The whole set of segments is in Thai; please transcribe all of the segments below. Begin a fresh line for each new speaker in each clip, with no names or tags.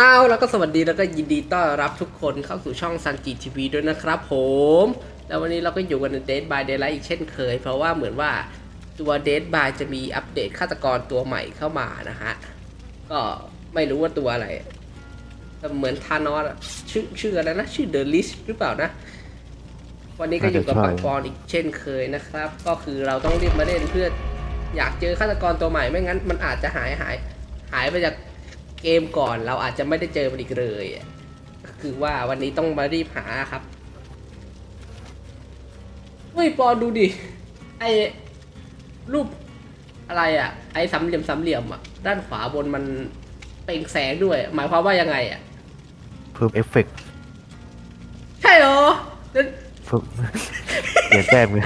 อ้าวแล้วก็สวัสดีแล้วก็ยินดีต้อนรับทุกคนเข้าสู่ช่องซันจีทีวีด้วยนะครับผม แล้ววันนี้เราก็อยู่กันในเด d บายเด y ไลท์อีกเช่นเคย เพราะว่าเหมือนว่าตัวเด d บายจะมีอัปเดตฆาตกรตัวใหม่เข้ามานะฮะ ก็ไม่รู้ว่าตัวอะไรแต่เหมือนทานอสอะชื่อชื่ออะไรนะ ชื่อเดอะลิสหรือเปล่านะ วันนี้ก็อยู่กับ
น่า
ปั
จะ
ง
ใช่
ปอนอีกเช่นเคยนะครับ ก็คือเราต้องรีบมาเล่นเพื่ออยากเจอฆาตกรตัวใหม่ไม่งั้น มันอาจจะหายหายหายไปจาก เกมก่อนเราอาจจะไม่ได้เจอมันอีกเลยอะก็คือว่าวันนี้ต้องมารีบหาครับเฮ้ยปอนดูดิไอรูปอะไรอะ่ะ ไอสามเหลี่ยมสามเหลี่ยมอะ่ะ ด้านขวาบนมันเปล่งแสงด้วย หมายความว่ายังไงอะ่ะ
เพิ่มเอฟเฟกต์
ใช่เหรอแล้ว
เพิ่มเปลี่ยนแต้มไง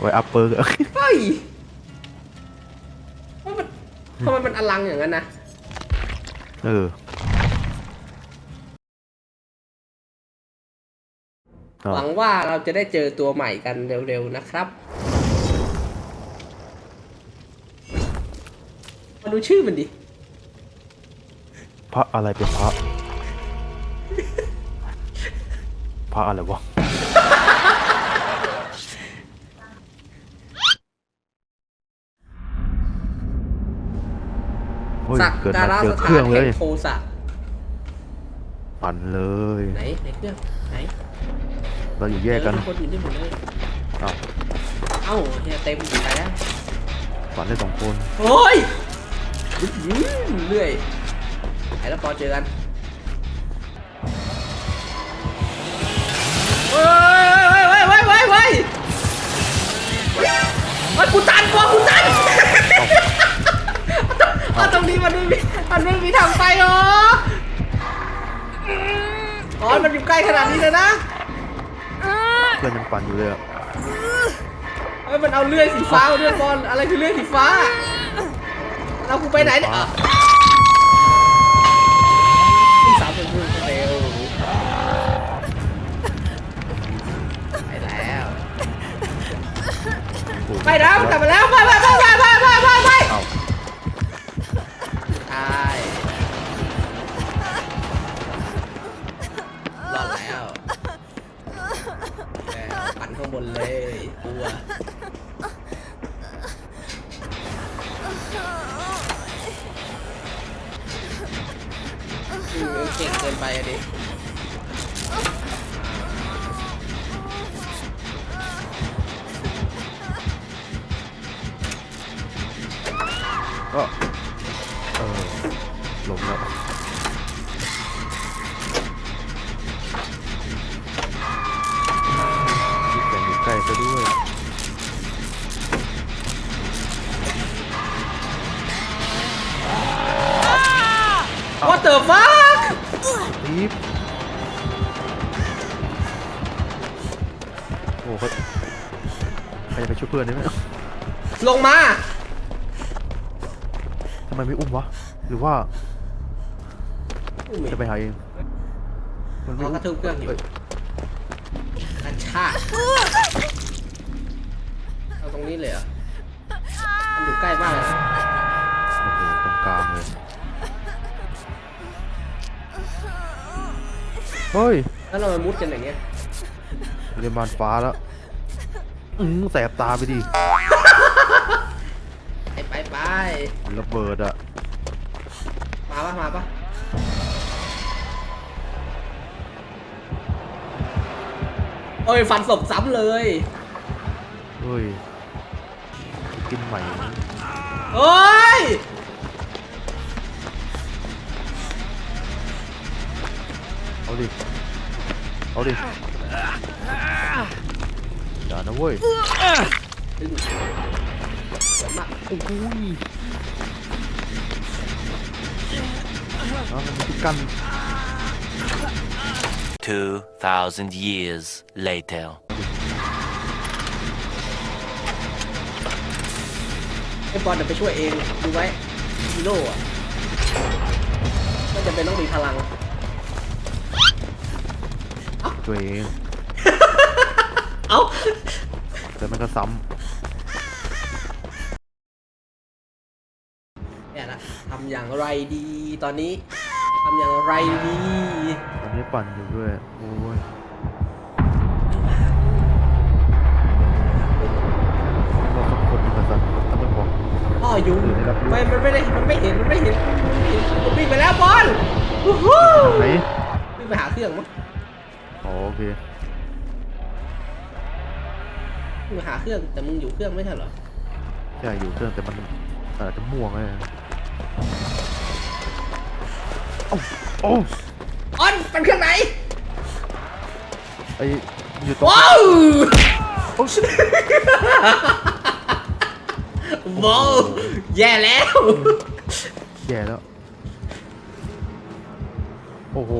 ไว้อัพเปอร์
เฮ้ยว่ามันทำไมมันอลังอย่างนั้นนะ
เออเอา
หวังว่าเราจะได้เจอตัวใหม่กันเร็วๆนะครับ มาดูชื่อมันดิ
พระอะไรเป็นพระ พระอะไรวะ เฮ้ย
สัก
เกิด
การ
มาะเจ
ส
อเค
ถา
รื่อนงเล
แห่
ย
งโทสะ
ปั่นเลย
ไหนไหนเครื่องไหน
เราอยู่แยกกัน
เออทุคนอยู่นี่หมดเลย
เอา
เอ้าเฮียเต็มอยู่ไปแล้ว
ปั่นได้สองคน
โอ้ยอื้อหือเรื่อยไหนแล้วปอเจอกันเฮ้ยเฮ้ยเฮ้ยเฮ้ยเฮ้ยเฮ้ยเฮ้ยกูตันปอกูตันเอาตรงนี้มันไม่มีมันไม่มีทางไปเหรออ๋อมันอยู่ใกล้ขนาดนี้เลยนะ
เพื่อนยังปั่นอยู่เลยอะ
เอ้ยมันเอาเลื่อยสีฟ้าเอาเลื่อยบอลอะไรคือเลื่อยสีฟ้าเรากูไปไหนเนี่ยอะที่สามเป็นผู้เร็วไปแล้ว
โอ้โห
ไปแล้วกลับมาแล้วไปไปไปไปไปไป คนเลยกลัวอืมเก่งเกินไปอะดิ
ก็ โอ้โหเขาใครจะไปช่วยเพื่อนได้ไหม
ลงมา
ทำไมไม่อุ้มวะ หรือว่าจะไปหาเอง มันไม่
เอากระทืบเครื่องอยู่
เอ้ย
กระชากเอาตรงนี้เลยเหรอมันอยู่ใกล้มากเลยนะ
โอ้โหตรงกลางเลย เฮ้ย
แล้วเรามามุดกันอย่างเงี้ย
เรียนมานฟ้าแล้ว อืมแสบตาไปดิ
ไปไปไประ
เบิดอะ
มาปะมาปะโอ้ยฟันศพซ้ำเลย
เฮ้ยกินใหม่
โอ้ย
เอาดิเอาดิ อย่านะเว้ย
ดึงสวยมาก
โอ้โหยเอามันมีกัน
2,000 years later.
ไอ้บอลเดี๋ยวไปช่วยเองดูไว้ฮีโร่อะไม่จำเป็นต้องมีพลัง
ตัวเอง
เอ้า
แต่มันก็ซ้
เนี่ยนะทำอย่างไรดีตอนนี้ทำอย่างไรดี
ตอนนี้ปั่นอยู่ด้วย โอ้ยเราสักคนหนึงนะสักถ้าไม่บอก
พ่ออยู่
เดี๋ยวได้รับรู้
ไม่มันไม่ได้มันไม่เห็นมันไม่เห็นมันไม่เห็นมันวิ่งไปแล้วบอลวู้ฮู้
ไหน
วิ่งไปหาเครื่องมั้ง
อ๋อโอเค
วิ่งไปหาเครื่องแต่มึงอยู่เครื่องไม่ใช่เหรอ
ใช่อยู่เครื่องแต่มันอาจจะม่วงไงเอ้าโอ้
ออนเป็นเครื่องไหน
ไออยู่ตรง
ว้าว
โอ้
ว้าวแย่แล้ว
แย่แล้ว โอ้โห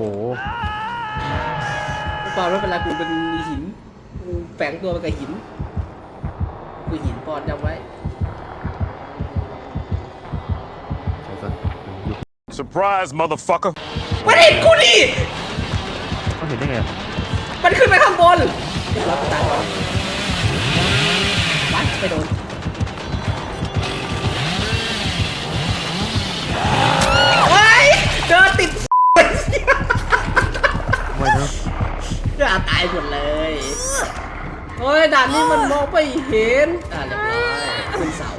ปอนไม่เป็นไรกูเป็นหินกูแฝงตัวเป็นกับหิน กูหินปอนจำไว้
ใช่สักอยู่
Surprise, motherfucker.
มันเห็นกูดิ
เขาเห็นได้ไงอะ
มันขึ้นไปข้างบนเดี๋ยวเราไปตายก่อนวัดไปโดนเฮ้ยเดินติ เฮ้ยด่านนี้มันมองไม่เห็นอ่าเรียบร้อยขึ้นเสา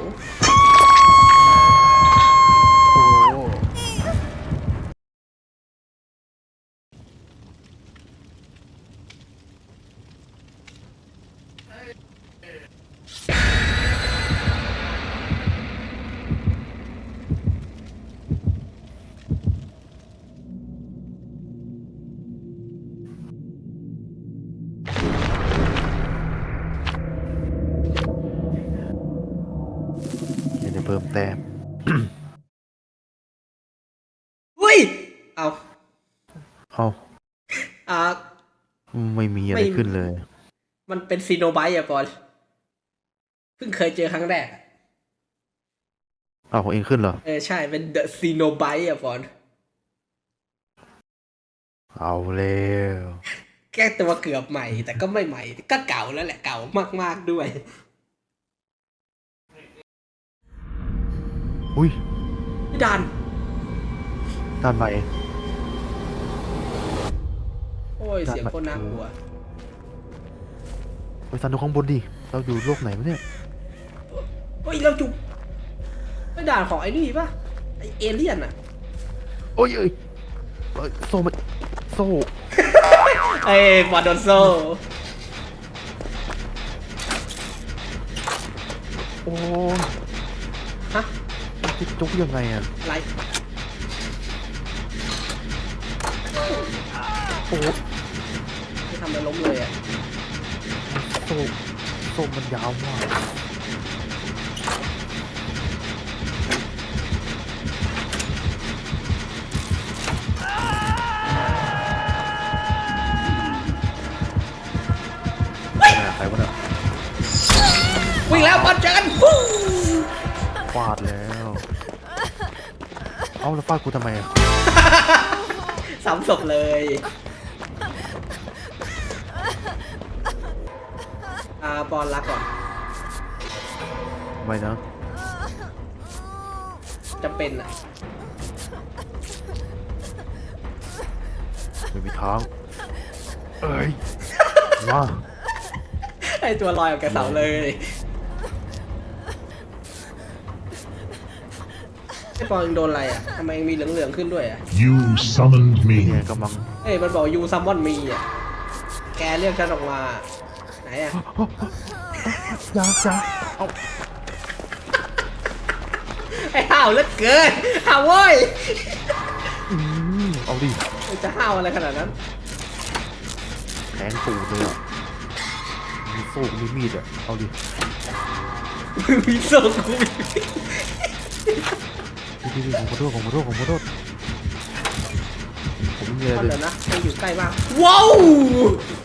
เอ้า
อ่า
ไม่มีอะไร
ไม่
ขึ้นเลย
มันเป็นซีโนไบต์อะก่อนเพิ่งเคยเจอครั้งแรกอะ
เอ้าของเองขึ้นเหรอ
เออใช่เป็นเดอะซีโนไบต์อะก่อน
เอาแล้ว
แก้ตัวเกือบใหม่ แต่ก็ไม่ใหม่ ก็เก่าแล้วแหละเก่ามาก ๆ ด้วย
อุ้ย
พี่ดัน
ด้านใหม่
โอ้ย เสียงโคตรน่ากลัว
ไปซันดูข้างบนดิ เราอยู่โลกไหนวะเนี่ย
เฮ้ย เราจุกไม่ด่านของไอ้นี่ปะไอเอเลี่ยนอะ
โอ้ยเอ้ยเอ้ยโซ่มันโซ่
ไอ้ฟอร์ดอนโซ
โอ้ย
ฮะ
มันจะจุกยังไงอะ
อะไร
โอ้ย
ไม่ทำอะไรล้มเลยอะ
โซ่โซ่มันยาวมากใครวะเนี่ย
วิ่งแล้วบอลเจอกันฟู้
ฟาดแล้ว เอาแล้วฟาดกูทำไมอะ
สามศพเลย อ่าบอลรักก่อน
ไม่นะ
จะเป็นอะ
ไม่มีทางเอ้ยว้า
ไอตัวลอยออกจากเสาเลยไอปอนยังโดนอะไรอะทำไมยังมีเหลืองๆขึ้นด้วยอะ
You summoned
นี่
me.
ไงกำลัง
เอ้ยมันบอกยูซัมมอนมีอะแกเรียกฉันออกมา ไหนอะ
ยาจ้าเอา
ไอห้าวเหลือเกินห้าวเว้ย
อืมเอาดิ
มันจะห้าวอะไรขนาดนั้น
แทงตูดเลยอะมีโซ่มีมีดอะเอาดิ
มีโซ่กูมี
ดิดิผมขอโทษผมขอโทษผมขอโทษผมไม่มีอะไร
ตอน
เล
เดี๋ย
ยว
นะมันอยู่ใกล้มากว้าว
ผม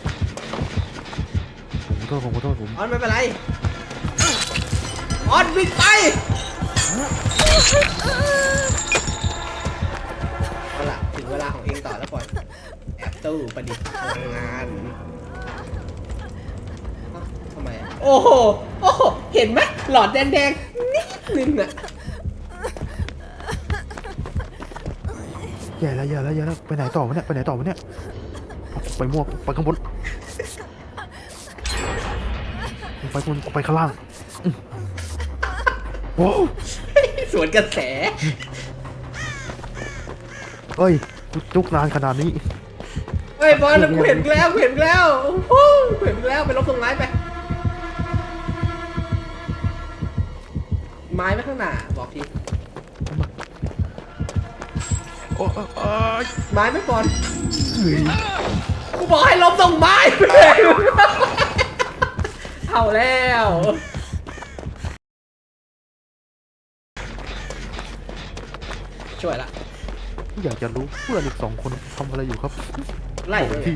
ขอ โทษผมขอโทษผม
ออนไม่เป็นไรออนวิ่งไปเอาล่ะถึงเวลาของเองต่อแล้วก่อนแอบตู้ประดิษฐ์พลังงานเอ้าทำไมอะโอ้โหโอ้โหเห็นไหมหลอดแดงๆนิดนึงอะ
แย่แล้วแย่แล้วแย่แล้วไปไหนต่อวะเนี่ยไปไหนต่อวะเนี่ยไปมั่วไปข้างบน ไปข้างบนไปข้างล่างอืมโอ้
สวนกระแส
เอ้ยกูจุกนานขนาดนี้
เฮ้ยบอลกูเห็นแล้วกูเห็นแล้วโอ้โหกูเห็นแล้วไปลบตรงไม้ไป ไม้ไว้ข้างหน้าบอกที
โอ้เอ้ย
ไม้ไม่บอล
เฮ้ย
กูบอกให้ลบตรงไม้ไปเลย เอาแล้วช่วยละ
อยากจะรู้เพื่อนอีกสองคนทำอะไรอยู่ครับ
ไล่เลย
ที่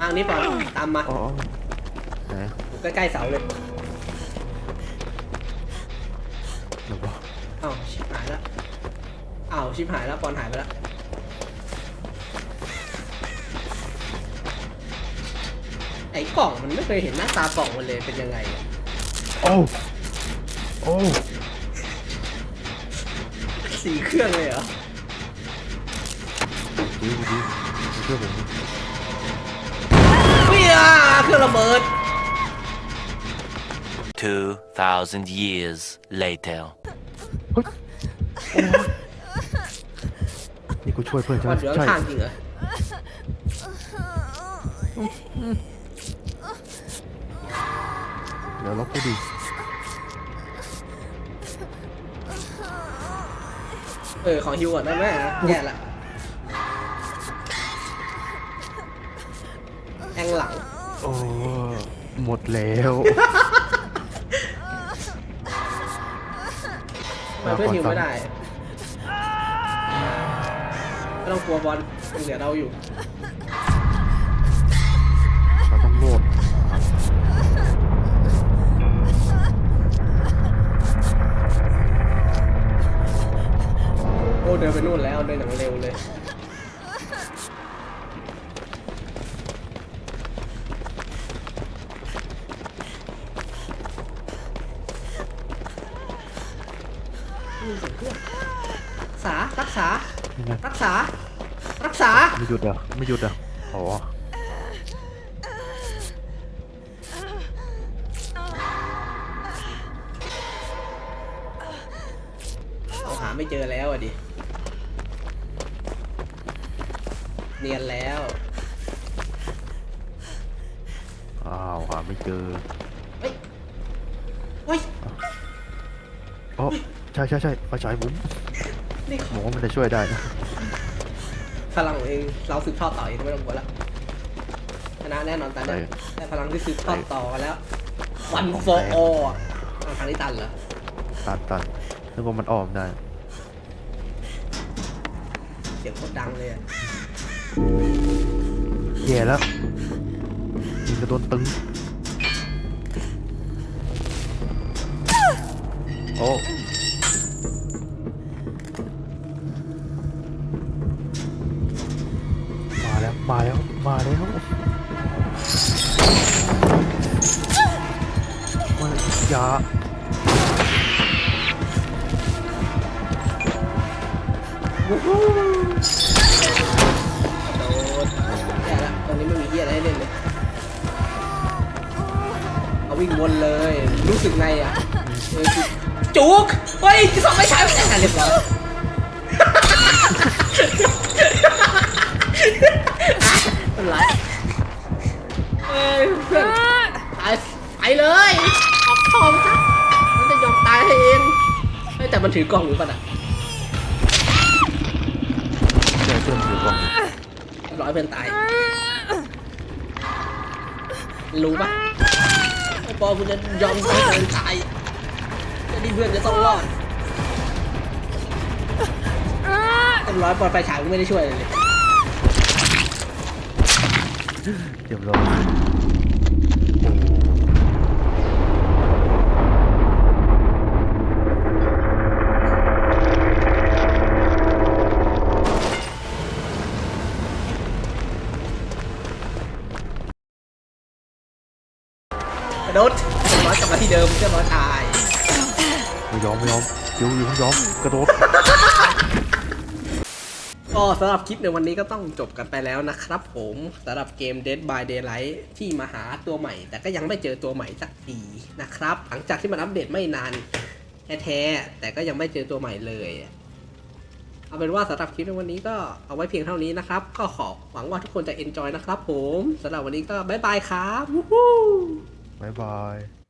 ทางนี้บอลตามมา
อ๋อไหน
อยู่ใกล้ๆเสาเลย
เดี๋ยววะ
อ้าวชิบหายแล้วอ้าวชิบหายแล้วบอลหายไปแล้ว ไอ้กล่องมันไม่เคยเห็นหน้าตากล่องมันเลยเป็นยังไงอะ
โอ้โอ้
สีเครื่องเลยเหรอ
ดีดีเชื่อผมดิ
เฮียเครื่องระเบิด
2,000 years later.
เฮ้ยโอ้ยนี่กูช่วยเพื่อนใช่
บ
ไห
อ
ม
ลอยู่
ใช่
ข้างๆจริงเหรอ
เดี๋ยวล็อกกูดิ
เออ ขอฮิวก่อนได้ไหมนะแย่ละแองหลัง
โอ้หมดแล้ว
มาเพื่อนฮิวไม่ได้ไม่ต้องกลัวบอลยังเหลือเราอยู่
เราต้องโหลด
โอ้เดินไปนู่นแล้วเดินอย่างเร็วเลยนี่เสียงเครื่องรักษา รักษา
ยังไง
รักษา รักษา
ไม่หยุดเหรอะไม่หยุดเหรอะอ๋อ
เอาหาไม่เจอแล้วอะดิ เนียนแล้ว
อ้าวหาไม่เจอ
เฮ้ยเฮ้ย
อ๋อใช่ใช่ใช่ไฟฉายผม
นี่
หมอว่ามันจะช่วยได้นะ
พลังของเองเราสืบทอดต่อเองไม่ต้องกลัวละชนะแน่นอนตอนนี้แต่พลังที่สืบทอดต่อกันแล้ววันโฟโอทางนี้ตันเหรอ
ตันตันนึกว่ามันอ้อมได้
เสียงโคตรดังเลยอะ
แย่แล้วยิงกระโดนตึง โอ้มาแล้ว มาแล้ว มาแล้วมาอย่า
โให้เล่นเลยเอาวิ่งวนเลย รู้สึกไงอะเออจุกเฮ้ยสองไม่ใช้ไม่ใช่เรียบร้อยเป็นไรเอ้ยเพื่อนตายไปเลยออกทองซะมันจะยอมตายให้เองเฮ้ยแต่มันถือกล่องอยู่ป่ะน่ะ
แย่เพื่อนถือกล่อง
เรียบร้อยเพื่อนตาย รู้ปะไอ้ปอกูจะยอมให้เพื่อนตายจะดีเพื่อนจะต้องรอดเต็มร้อยปอดไฟฉายกูไม่ได้ช่วยเลย
เรียบร้อยโอ้
กระ โดดเรียบร้อยกลับมาที่เดิมเรียบร้อยตาย
ไม่ยอมไม่ยอมเดี๋ยวอยู่ไม่ยอมกระโดด
ก็สำหรับคลิปในวันนี้ก็ต้องจบกันไปแล้วนะครับผมสำหรับเกม Dead by Daylight ที่มาหาตัวใหม่ แต่ก็ยังไม่เจอตัวใหม่สักทีนะครับ หลังจากที่มันอัปเดตไม่นานแท้ๆแต่ก็ยังไม่เจอตัวใหม่เลยเอาเป็นว่าสำหรับคลิปในวันนี้ก็เอาไว้เพียงเท่านี้นะครับ ก็ขอหวังว่าทุกคนจะ enjoy นะครับผมสำหรับวันนี้ก็บ๊ายบายครับ
Bye bye.